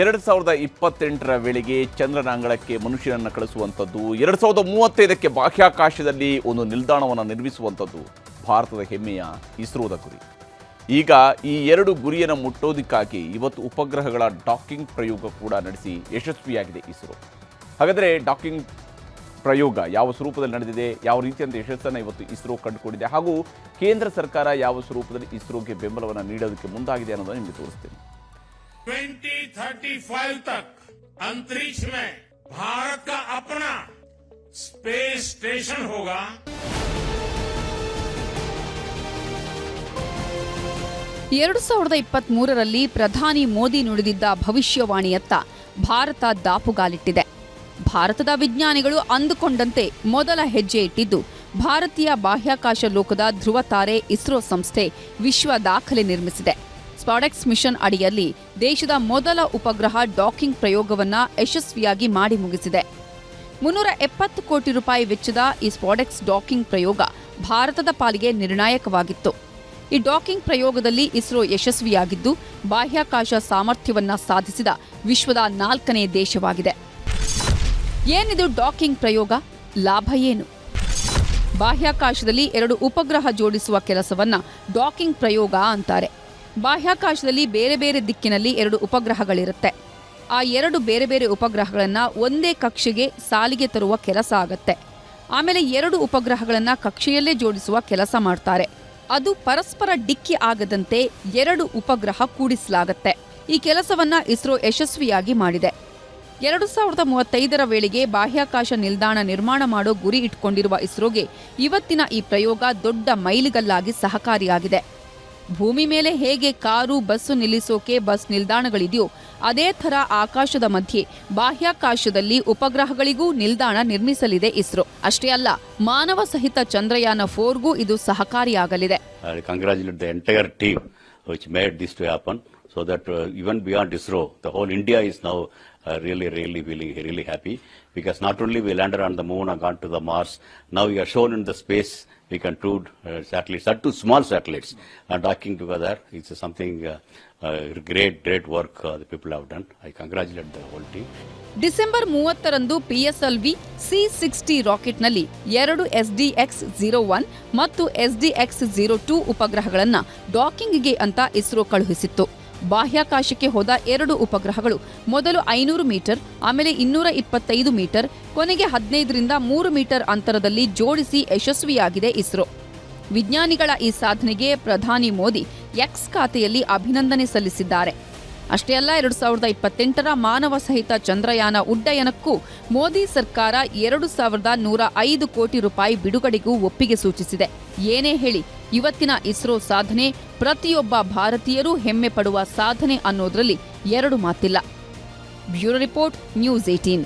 ಎರಡು ಸಾವಿರದ ಇಪ್ಪತ್ತೆಂಟರ ವೇಳೆಗೆ ಚಂದ್ರನ ಅಂಗಳಕ್ಕೆ ಮನುಷ್ಯನನ್ನು ಕಳಿಸುವಂಥದ್ದು, ಎರಡು ಸಾವಿರದ ಮೂವತ್ತೈದಕ್ಕೆ ಬಾಹ್ಯಾಕಾಶದಲ್ಲಿ ಒಂದು ನಿಲ್ದಾಣವನ್ನು ನಿರ್ಮಿಸುವಂಥದ್ದು ಭಾರತದ ಹೆಮ್ಮೆಯ ಇಸ್ರೋದ ಗುರಿ. ಈಗ ಈ ಎರಡು ಗುರಿಯನ್ನು ಮುಟ್ಟೋದಕ್ಕಾಗಿ ಇವತ್ತು ಉಪಗ್ರಹಗಳ ಡಾಕಿಂಗ್ ಪ್ರಯೋಗ ಕೂಡ ನಡೆಸಿ ಯಶಸ್ವಿಯಾಗಿದೆ ಇಸ್ರೋ. ಹಾಗಾದರೆ ಡಾಕಿಂಗ್ ಪ್ರಯೋಗ ಯಾವ ಸ್ವರೂಪದಲ್ಲಿ ನಡೆದಿದೆ, ಯಾವ ರೀತಿಯಂತ ಯಶಸ್ಸನ್ನು ಇವತ್ತು ಇಸ್ರೋ ಕಂಡುಕೊಂಡಿದೆ ಹಾಗೂ ಕೇಂದ್ರ ಸರ್ಕಾರ ಯಾವ ಸ್ವರೂಪದಲ್ಲಿ ಇಸ್ರೋಗೆ ಬೆಂಬಲವನ್ನು ನೀಡೋದಕ್ಕೆ ಮುಂದಾಗಿದೆ ಅನ್ನೋದನ್ನು ನಿಮಗೆ ತೋರಿಸ್ತೀನಿ. 2035 तक अंतरिक्ष में भारत का अपना स्पेस स्टेशन होगा ಎರಡು ಸಾವಿರದ ಇಪ್ಪತ್ತ್ ಮೂರರಲ್ಲಿ ಪ್ರಧಾನಿ ಮೋದಿ ನುಡಿದಿದ್ದ ಭವಿಷ್ಯವಾಣಿಯತ್ತ ಭಾರತ ದಾಪುಗಾಲಿಟ್ಟಿದೆ ಭಾರತದ ವಿಜ್ಞಾನಿಗಳು ಅಂದುಕೊಂಡಂತೆ ಮೊದಲ ಹೆಜ್ಜೆ ಇಟ್ಟಿದ್ದು ಭಾರತೀಯ ಬಾಹ್ಯಾಕಾಶ ಲೋಕದ ಧ್ರುವ ತಾರೆ ಇಸ್ರೋ ಸಂಸ್ಥೆ ವಿಶ್ವ ದಾಖಲೆ ನಿರ್ಮಿಸಿದೆ ಸ್ಪಾಡೆಕ್ಸ್ ಮಿಷನ್ ಅಡಿಯಲ್ಲಿ ದೇಶದ ಮೊದಲ ಉಪಗ್ರಹ ಡಾಕಿಂಗ್ ಪ್ರಯೋಗವನ್ನು ಯಶಸ್ವಿಯಾಗಿ ಮಾಡಿ ಮುಗಿಸಿದೆ. ಮುನ್ನೂರ ಎಪ್ಪತ್ತು ಕೋಟಿ ರೂಪಾಯಿ ವೆಚ್ಚದ ಈ ಸ್ಪಾಡೆಕ್ಸ್ ಡಾಕಿಂಗ್ ಪ್ರಯೋಗ ಭಾರತದ ಪಾಲಿಗೆ ನಿರ್ಣಾಯಕವಾಗಿತ್ತು. ಈ ಡಾಕಿಂಗ್ ಪ್ರಯೋಗದಲ್ಲಿ ಇಸ್ರೋ ಯಶಸ್ವಿಯಾಗಿದ್ದು, ಬಾಹ್ಯಾಕಾಶ ಸಾಮರ್ಥ್ಯವನ್ನು ಸಾಧಿಸಿದ ವಿಶ್ವದ ನಾಲ್ಕನೇ ದೇಶವಾಗಿದೆ. ಏನಿದು ಡಾಕಿಂಗ್ ಪ್ರಯೋಗ? ಲಾಭ ಏನು? ಬಾಹ್ಯಾಕಾಶದಲ್ಲಿ ಎರಡು ಉಪಗ್ರಹ ಜೋಡಿಸುವ ಕೆಲಸವನ್ನ ಡಾಕಿಂಗ್ ಪ್ರಯೋಗ ಅಂತಾರೆ. ಬಾಹ್ಯಾಕಾಶದಲ್ಲಿ ಬೇರೆ ಬೇರೆ ದಿಕ್ಕಿನಲ್ಲಿ ಎರಡು ಉಪಗ್ರಹಗಳಿರುತ್ತೆ. ಆ ಎರಡು ಬೇರೆ ಬೇರೆ ಉಪಗ್ರಹಗಳನ್ನು ಒಂದೇ ಕಕ್ಷೆಗೆ ಸಾಲಿಗೆ ತರುವ ಕೆಲಸ ಆಗತ್ತೆ. ಆಮೇಲೆ ಎರಡು ಉಪಗ್ರಹಗಳನ್ನು ಕಕ್ಷೆಯಲ್ಲೇ ಜೋಡಿಸುವ ಕೆಲಸ ಮಾಡ್ತಾರೆ. ಅದು ಪರಸ್ಪರ ಡಿಕ್ಕಿ ಆಗದಂತೆ ಎರಡು ಉಪಗ್ರಹ ಕೂಡಿಸಲಾಗತ್ತೆ. ಈ ಕೆಲಸವನ್ನು ಇಸ್ರೋ ಯಶಸ್ವಿಯಾಗಿ ಮಾಡಿದೆ. ಎರಡು ಸಾವಿರದ ಮೂವತ್ತೈದರ ವೇಳೆಗೆ ಬಾಹ್ಯಾಕಾಶ ನಿಲ್ದಾಣ ನಿರ್ಮಾಣ ಮಾಡೋ ಗುರಿ ಇಟ್ಕೊಂಡಿರುವ ಇಸ್ರೋಗೆ ಇವತ್ತಿನ ಈ ಪ್ರಯೋಗ ದೊಡ್ಡ ಮೈಲಿಗಲ್ಲಾಗಿ ಸಹಕಾರಿಯಾಗಿದೆ. ಭೂಮಿ ಮೇಲೆ ಹೇಗೆ ಕಾರು ಬಸ್ಸು ನಿಲ್ಲಿಸೋಕೆ ಬಸ್ ನಿಲ್ದಾಣಗಳಿದೆಯೋ ಅದೇ ಥರ ಆಕಾಶದ ಮಧ್ಯೆ ಬಾಹ್ಯಾಕಾಶದಲ್ಲಿ ಉಪಗ್ರಹಗಳಿಗೂ ನಿಲ್ದಾಣ ನಿರ್ಮಿಸಲಿದೆ ಇಸ್ರೋ. ಅಷ್ಟೇ ಅಲ್ಲ ಮಾನವ ಸಹಿತ ಚಂದ್ರಯಾನ ಫೋರ್ಗೂ ಇದು ಸಹಕಾರಿಯಾಗಲಿದೆ. So that even that uh, even beyond ISRO, the whole India is now uh, really, really feeling really happy because not only we landed on the moon and gone to the Mars, now we are shown in the space we can two uh, satellites, are two small satellites are docking together. It's something uh, uh, great, great work uh, the people have done. I congratulate the whole team. December ಮೂವತ್ತರಂದು PSLV C sixty ರಾಕೆಟ್ನಲ್ಲಿ ಎರಡು ಎಸ್ಡಿಎಕ್ಸ್ zero one ಮತ್ತು ಎಸ್ಡಿಎಕ್ಸ್ zero two ಉಪಗ್ರಹಗಳನ್ನು ಡಾಕಿಂಗ್ಗೆ ಅಂತ ಇಸ್ರೋ ಕಳುಹಿಸಿತ್ತು ಬಾಹ್ಯಾಕಾಶಕ್ಕೆ ಹೋದ ಎರಡು ಉಪಗ್ರಹಗಳು. ಮೊದಲು ಐನೂರು ಮೀಟರ್, ಆಮೇಲೆ ಇನ್ನೂರ ಇಪ್ಪತ್ತೈದು ಮೀಟರ್, ಕೊನೆಗೆ ಹದಿನೈದರಿಂದ ಮೂರು ಮೀಟರ್ ಅಂತರದಲ್ಲಿ ಜೋಡಿಸಿ ಯಶಸ್ವಿಯಾಗಿದೆ ಇಸ್ರೋ. ವಿಜ್ಞಾನಿಗಳ ಈ ಸಾಧನೆಗೆ ಪ್ರಧಾನಿ ಮೋದಿ ಎಕ್ಸ್ ಖಾತೆಯಲ್ಲಿ ಅಭಿನಂದನೆ ಸಲ್ಲಿಸಿದ್ದಾರೆ. ಅಷ್ಟೇ ಅಲ್ಲ, ಎರಡು ಸಾವಿರದ ಇಪ್ಪತ್ತೆಂಟರ ಮಾನವ ಸಹಿತ ಚಂದ್ರಯಾನ ಉಡ್ಡಯನಕ್ಕೂ ಮೋದಿ ಸರ್ಕಾರ ಎರಡು ಸಾವಿರದ ನೂರ ಐದು ಕೋಟಿ ರೂಪಾಯಿ ಬಿಡುಗಡೆಗೂ ಒಪ್ಪಿಗೆ ಸೂಚಿಸಿದೆ. ಏನೇ ಹೇಳಿ, ಇವತ್ತಿನ ಇಸ್ರೋ ಸಾಧನೆ ಪ್ರತಿಯೊಬ್ಬ ಭಾರತೀಯರೂ ಹೆಮ್ಮೆ ಪಡುವ ಸಾಧನೆ ಅನ್ನೋದರಲ್ಲಿ ಎರಡು ಮಾತಿಲ್ಲ. Bureau report, news eighteen